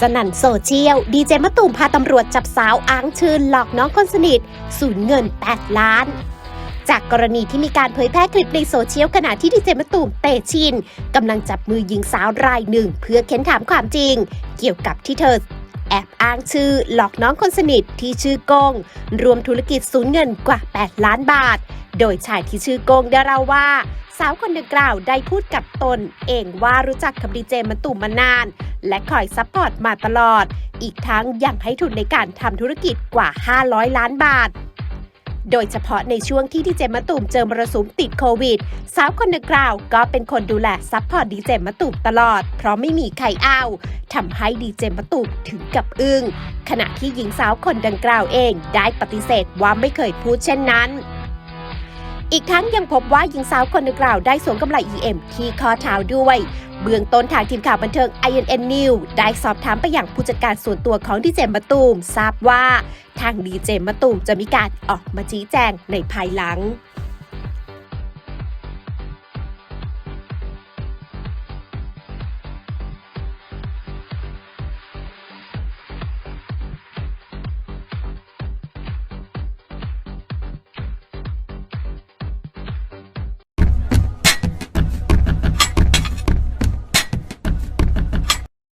สนั่นโซเชียล ดีเจมะตูมพาตำรวจจับสาวอ้างชื่นหลอกน้องคนสนิท สูญเงิน 8 ล้าน จากกรณีที่มีการเผยแพร่คลิปในโซเชียลขณะที่ดีเจมะตูมเตชินกำลังจับมือหญิงสาวรายหนึ่ง เพื่อเค้นถามความจริง เกี่ยวกับที่เธอ แอบอ้างชื่อหลอกน้องคนสนิทที่ชื่อโกง รวมธุรกิจสูญเงินกว่า 8 ล้านบาท โดยชายที่ชื่อโกงได้เล่าว่าสาวคนดังกล่าวได้พูดกับตน เองว่ารู้จักกับดีเจมะตูมมานาน และคอยซัพพอร์ตมาตลอด อีกทั้งยังให้ทุนในการทำธุรกิจกว่า 500 ล้านบาท โดยเฉพาะในช่วงที่ดีเจมะตูมเจอมรสุมติดโควิด สาวคนดังกล่าวก็เป็นคนดูแลซัพพอร์ตดีเจมะตูมตลอด เพราะไม่มีใครเอาทำให้ดีเจมะตูมถึงกับอึง้งขณะที่หญิงสาวคนดังกล่าวเองได้ปฏิเสธว่าไม่เคยพูดเช่นนั้น อีกทั้งยังพบว่าหญิงสาวคนดังกล่าวได้สวมกำไร EM ที่ข้อเท้าด้วย เบื้องต้นทางทีมข่าวบันเทิง INN News ได้สอบถามไปอย่างผู้จัดการส่วนตัวของดีเจมะตูมทราบว่า ทางดีเจมะตูมจะมีการออกมาชี้แจงในภายหลัง